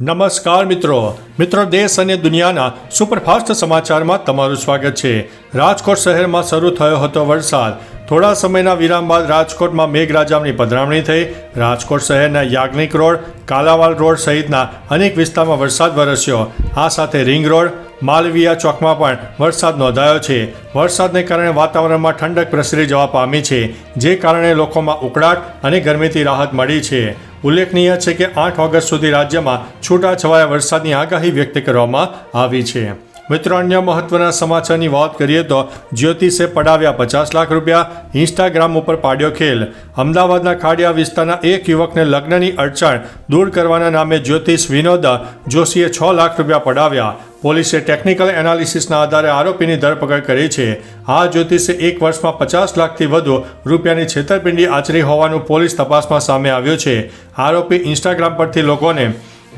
નમસ્કાર મિત્રો. મિત્રો, દેશ અને દુનિયાના સુપરફાસ્ટ સમાચારમાં તમારું સ્વાગત છે. રાજકોટ શહેરમાં શરૂ થયો હતો વરસાદ. થોડા સમયના વિરામ બાદ રાજકોટમાં મેઘરાજાની પધરામણી થઈ. રાજકોટ શહેરના યાજ્ઞિક રોડ, કાલાવાલ રોડ સહિતના અનેક વિસ્તારમાં વરસાદ વરસ્યો. આ સાથે રિંગ રોડ, માલવીયા ચોકમાં પણ વરસાદ નોંધાયો છે. વરસાદને કારણે વાતાવરણમાં ઠંડક પ્રસરી જવા પામી છે, જે કારણે લોકોમાં ઉકળાટ અને ગરમીથી રાહત મળી છે. ઉલ્લેખનીય છે કે આઠ ઓગસ્ટ સુધી રાજ્યમાં છૂટાછવાયા વરસાદની આગાહી વ્યક્ત કરવામાં આવી છે. મિત્રો, અન્ય મહત્વના સમાચારની વાત કરીએ તો જ્યોતિષે પડાવ્યા પચાસ લાખ રૂપિયા ઇન્સ્ટાગ્રામ ઉપર પાડ્યો ખેલ. અમદાવાદના ખાડિયા વિસ્તારના એક યુવકને લગ્નની અડચણ દૂર કરવાના નામે જ્યોતિષ વિનોદ જોશીએ છ લાખ રૂપિયા પડાવ્યા. પોલીસે ટેકનિકલ એનાલિસિસના આધારે આરોપીની ધરપકડ કરી છે. આ જ્યોતિષે એક વર્ષમાં પચાસ લાખથી વધુ રૂપિયાની છેતરપિંડી આચરી હોવાનું પોલીસ તપાસમાં સામે આવ્યું છે. આરોપી ઇન્સ્ટાગ્રામ પરથી લોકોને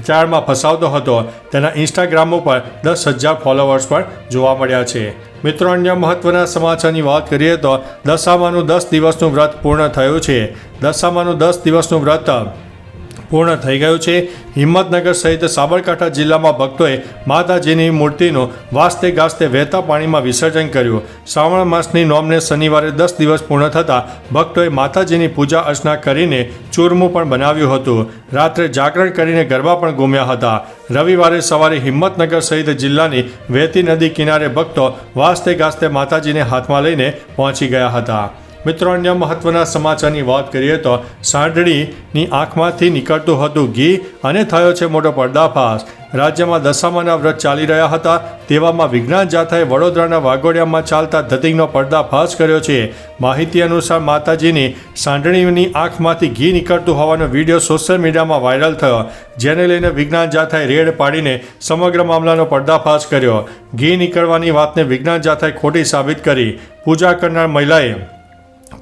જાળમાં ફસાવતો હતો. તેના ઇન્સ્ટાગ્રામ ઉપર દસ હજાર ફોલોવર્સ પણ જોવા મળ્યા છે. મિત્રો, અન્ય મહત્વના સમાચારની વાત કરીએ તો દશામાનું દસ દિવસનું વ્રત પૂર્ણ થયું છે. દશામાનું દસ દિવસનું વ્રત પૂર્ણ થઈ ગયું છે. હિંમતનગર સહિત સાબરકાંઠા જિલ્લામાં ભક્તોએ માતાજીની મૂર્તિનું વાસ્તે ગાસ્તે વહેતા પાણીમાં વિસર્જન કર્યું. શ્રાવણ માસની નોમને શનિવારે દસ દિવસ પૂર્ણ થતાં ભક્તોએ માતાજીની પૂજા અર્ચના કરીને ચૂરમું પણ બનાવ્યું હતું. રાત્રે જાગરણ કરીને ગરબા પણ ગુમ્યા હતા. રવિવારે સવારે હિંમતનગર સહિત જિલ્લાની વહેતી નદી કિનારે ભક્તો વાસ્તે ગાસ્તે માતાજીને હાથમાં લઈને પહોંચી ગયા હતા. મિત્રો, અન્ય મહત્વના સમાચારની વાત કરીએ તો સાંઢળીની આંખમાંથી નીકળતું હતું ઘી અને થયો છે મોટો પર્દાફાશ. રાજ્યમાં દશામાના વ્રત ચાલી રહ્યા હતા. તેવામાં વિજ્ઞાન જાથાએ વડોદરાના વાઘોડિયામાં ચાલતા ધતિંગનો પર્દાફાશ કર્યો છે. માહિતી અનુસાર માતાજીની સાંઢણીની આંખમાંથી ઘી નીકળતું હોવાનો વીડિયો સોશિયલ મીડિયામાં વાયરલ થયો, જેને લઈને વિજ્ઞાન જાથાએ રેડ પાડીને સમગ્ર મામલાનો પર્દાફાશ કર્યો. ઘી નીકળવાની વાતને વિજ્ઞાન જાથાએ ખોટી સાબિત કરી. પૂજા કરનાર મહિલાએ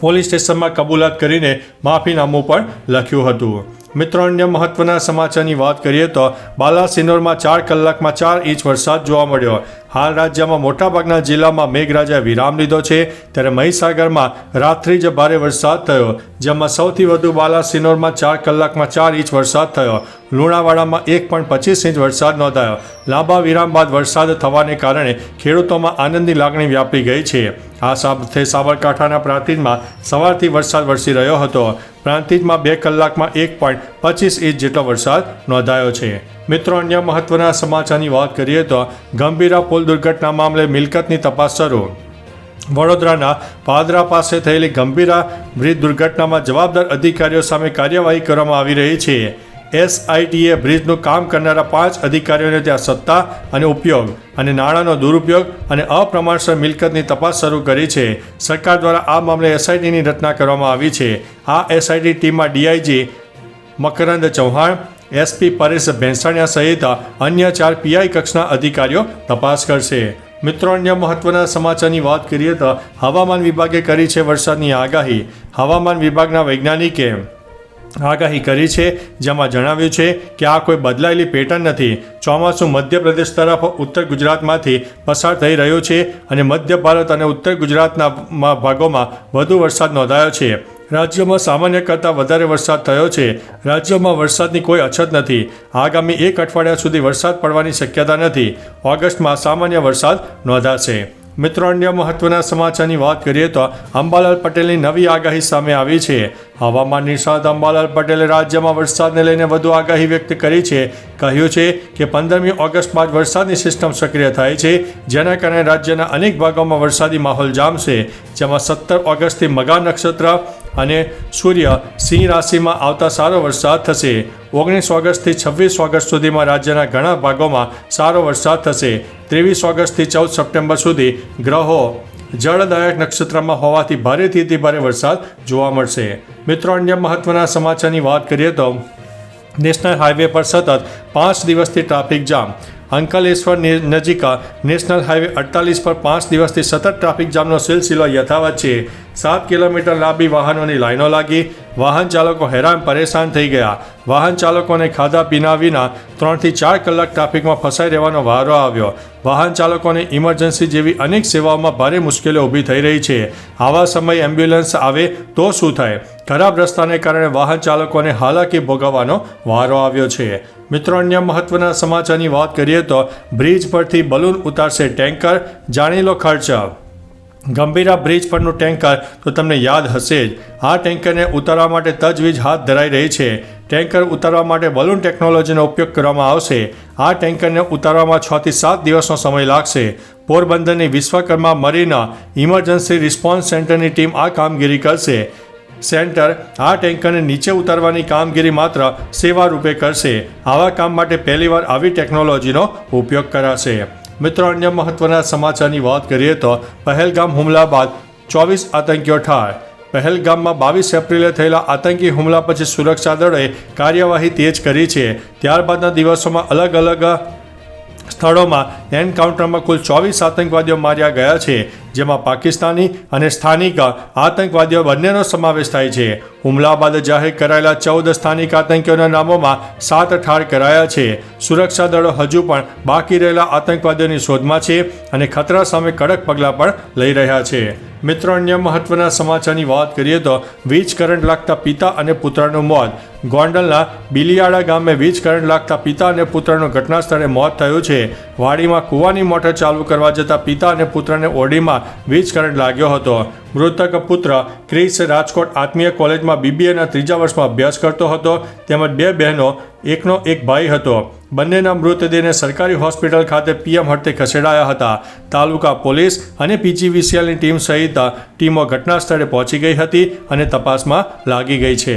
પોલીસ સ્ટેશનમાં કબૂલાત કરીને માફીનામું પણ લખ્યું હતું. મિત્રો, અન્ય મહત્વના સમાચારની વાત કરીએ તો બાલાસિનોરમાં ચાર કલાકમાં ચાર ઇંચ વરસાદ જોવા મળ્યો. હાલ રાજ્યમાં મોટાભાગના જિલ્લામાં મેઘરાજાએ વિરામ લીધો છે. ત્યારે મહીસાગરમાં રાત્રિ જ ભારે વરસાદ થયો, જેમાં સૌથી વધુ બાલાસિનોરમાં ચાર કલાકમાં ચાર ઇંચ વરસાદ થયો. લુણાવાડામાં એક પણ પચીસ ઇંચ વરસાદ નોંધાયો. લાંબા વિરામ બાદ વરસાદ થવાને કારણે ખેડૂતોમાં આનંદની લાગણી વ્યાપી ગઈ છે. આ સાથે સાબરકાંઠાના પ્રાંતિજમાં સવારથી વરસાદ વરસી રહ્યો હતો. પ્રાંતિજમાં બે કલાકમાં એક પોઈન્ટ પચીસ ઇંચ જેટલો વરસાદ નોંધાયો છે. મિત્રો, અન્ય મહત્વના સમાચારની વાત કરીએ તો ગંભીરા પુલ દુર્ઘટના મામલે મિલકતની તપાસ શરૂ. વડોદરાના પાદરા પાસે થયેલી ગંભીરા બ્રિજ દુર્ઘટનામાં જવાબદાર અધિકારીઓ સામે કાર્યવાહી કરવામાં આવી રહી છે. એસઆઈટીએ બ્રિજનું કામ કરનારા પાંચ અધિકારીઓને ત્યાં સત્તા અને ઉપયોગ અને નાણાંનો દુરુપયોગ અને અપ્રમાણસર મિલકતની તપાસ શરૂ કરી છે. સરકાર દ્વારા આ મામલે એસઆઈટીની રચના કરવામાં આવી છે. આ એસઆઈટી ટીમમાં ડીઆઈજી મકરંદ ચૌહાણ એસપી પરેશ ભેંસાણિયા સહિત અન્ય ચાર પીઆઈ કક્ષના અધિકારીઓ તપાસ કરશે. મિત્રો, અન્ય મહત્વના સમાચારની વાત કરીએ તો હવામાન વિભાગે કરી છે વરસાદની આગાહી. હવામાન વિભાગના વૈજ્ઞાનિકે આગાહી કરી છે, જેમાં જણાવ્યું છે કે આ કોઈ બદલાયેલી પેટર્ન નથી. ચોમાસું મધ્યપ્રદેશ તરફ, ઉત્તર ગુજરાતમાંથી પસાર થઈ રહ્યું છે અને મધ્ય ભારત અને ઉત્તર ગુજરાતના ભાગોમાં વધુ વરસાદ નોંધાયો છે. રાજ્યમાં સામાન્ય કરતાં વધારે વરસાદ થયો છે. રાજ્યમાં વરસાદની કોઈ અછત નથી. આગામી એક અઠવાડિયા સુધી વરસાદ પડવાની શક્યતા નથી. ઓગસ્ટમાં સામાન્ય વરસાદ નોંધાશે. મિત્રો, અન્ય મહત્વના સમાચારની વાત કરીએ તો અંબાલાલ પટેલની નવી આગાહી સામે આવી છે. હવામાન નિષ્ણાત અંબાલાલ પટેલે રાજ્યમાં વરસાદને લઈને વધુ આગાહી વ્યક્ત કરી છે. કહ્યું છે કે પંદરમી ઓગસ્ટ બાદ વરસાદની સિસ્ટમ સક્રિય થાય છે, જેના કારણે રાજ્યના અનેક ભાગોમાં વરસાદી માહોલ જામશે. જેમાં સત્તર ઓગસ્ટથી મગા નક્ષત્ર અને સૂર્ય સિંહ રાશિમાં આવતા સારો વરસાદ થશે. ઓગણીસ ઓગસ્ટથી છવ્વીસ ઓગસ્ટ સુધીમાં રાજ્યના ઘણા ભાગોમાં સારો વરસાદ થશે. ત્રેવીસ ઓગસ્ટથી ચૌદ સપ્ટેમ્બર સુધી ગ્રહો જળદાયક નક્ષત્રમાં હોવાથી ભારેથી અતિ ભારે વરસાદ જોવા મળશે. મિત્રો, અન્ય મહત્વના સમાચારની વાત કરીએ તો નેશનલ હાઈવે પર સતત પાંચ દિવસથી ટ્રાફિક જામ. અંકલેશ્વર નજીક નેશનલ હાઈવે અડતાલીસ પર પાંચ દિવસથી સતત ટ્રાફિક જામનો સિલસિલો યથાવત છે. સાત કિલોમીટર લાંબી વાહનોની લાઈનો લાગી. વાહન ચાલકો હેરાન પરેશાન થઈ ગયા. વાહન ચાલકોને ખાધા પીના વિના ત્રણથી ચાર કલાક ટ્રાફિકમાં ફસાઈ રહેવાનો વારો આવ્યો. વાહન ચાલકોને ઇમરજન્સી જેવી અનેક સેવાઓમાં ભારે મુશ્કેલીઓ ઊભી થઈ રહી છે. આવા સમયે એમ્બ્યુલન્સ આવે તો શું થાય? ખરાબ રસ્તાને કારણે વાહન ચાલકોને હાલાકી ભોગવવાનો વારો આવ્યો છે. મિત્રો, અન્ય મહત્વના સમાચારની વાત કરીએ તો બ્રિજ પરથી બલૂન ઉતારશે ટેન્કર. જાણી લો ખર્ચ. ગંભીરા બ્રિજ પરનું ટેન્કર તો તમને યાદ હશે જ. આ ટેન્કરને ઉતારવા માટે તજવીજ હાથ ધરાઈ રહી છે. ટેન્કર ઉતારવા માટે બલૂન ટેકનોલોજીનો ઉપયોગ કરવામાં આવશે. આ ટેન્કરને ઉતારવામાં છ થી સાત દિવસનો સમય લાગશે. પોરબંદરની વિશ્વકર્મા મરીના ઇમરજન્સી રિસ્પોન્સ સેન્ટરની ટીમ આ કામગીરી કરશે. સેન્ટર આ ટેન્કરને નીચે ઉતારવાની કામગીરી માત્ર સેવા રૂપે કરશે. આવા કામ માટે પહેલીવાર આવી ટેકનોલોજીનો ઉપયોગ કરાશે. મિત્રો, અન્ય મહત્વના સમાચારની વાત કરીએ તો પહેલગામ હુમલા બાદ ચોવીસ આતંકીઓ ઠાર. પહેલગામમાં બાવીસ એપ્રિલે થયેલા આતંકી હુમલા પછી સુરક્ષા દળોએ કાર્યવાહી તેજ કરી છે. ત્યારબાદના દિવસોમાં અલગ અલગ સ્થળોમાં એન્કાઉન્ટરમાં કુલ ચોવીસ આતંકવાદીઓ માર્યા ગયા છે. જેમાં પાકિસ્તાની અને સ્થાનિક આતંકવાદીઓ બંનેનો સમાવેશ થાય છે. હુમલા બાદ જાહેર કરાયેલા ચૌદ સ્થાનિક આતંકીઓના નામોમાં સાત ઠાર કરાયા છે. સુરક્ષા દળો હજુ પણ બાકી રહેલા આતંકવાદીઓની શોધમાં છે અને ખતરા સામે કડક પગલાં પણ લઈ રહ્યા છે. મિત્રો, અન્ય મહત્વના સમાચારની વાત કરીએ તો વીજ કરંટ લાગતા પિતા અને પુત્રનું મોત ગોંડલના બિલિયાળા ગામે વીજ કરંટ લાગતા પિતા અને પુત્રનું ઘટના સ્થળે મોત થયું છે. વાડીમાં કૂવાની મોટર ચાલુ કરવા જતાં પિતા અને પુત્રને ઓડીમાં વીજ કરંટ લાગ્યો હતો. મૃતક પુત્ર ક્રિસ રાજકોટ આત્મીય કોલેજમાં બીબીએના ત્રીજા વર્ષમાં અભ્યાસ કરતો હતો. તેમજ બે બહેનો, એકનો એક ભાઈ હતો. બંનેના મૃતદેહને સરકારી હોસ્પિટલ ખાતે પીએમ હડતે ખસેડાયા હતા. તાલુકા પોલીસ અને પીજીવીસીએલની ટીમ સહિત ટીમો ઘટના સ્થળે પહોંચી ગઈ હતી અને તપાસમાં લાગી ગઈ છે.